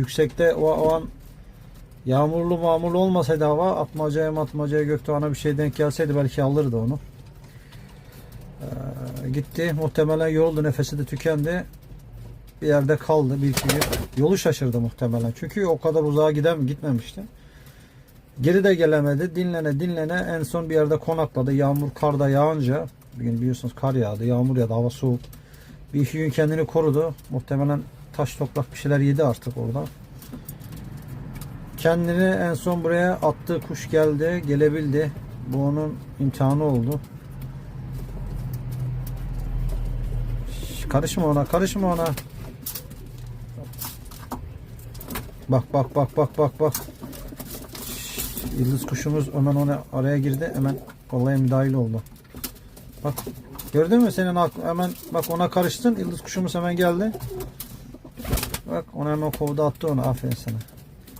Yüksekte o, o an yağmurlu mağmurlu olmasaydı hava atmacaya matmacaya Göktuğan'a bir şey denk gelseydi belki alırdı onu. Ee, gitti. Muhtemelen yoruldu. Nefesi de tükendi. Bir yerde kaldı. Bir iki gün. Yolu şaşırdı muhtemelen. Çünkü o kadar uzağa giden gitmemişti. Geri de gelemedi. Dinlene dinlene en son bir yerde konakladı. Yağmur karda yağınca bir gün biliyorsunuz kar yağdı. Yağmur yağdı. Hava soğuk. Bir iki gün kendini korudu. Muhtemelen taş toprak bir şeyler yedi artık orada. Kendini en son buraya attığı kuş geldi. Gelebildi. Bu onun imtihanı oldu. Karışma ona, karışma ona. Bak bak bak bak bak bak. Yıldız kuşumuz hemen ona araya girdi. Hemen olaya müdahil oldu. Bak gördün mü senin aklı hemen bak ona karıştın. Yıldız kuşumuz hemen geldi. Bak ona hemen kovdu attı onu. Aferin sana.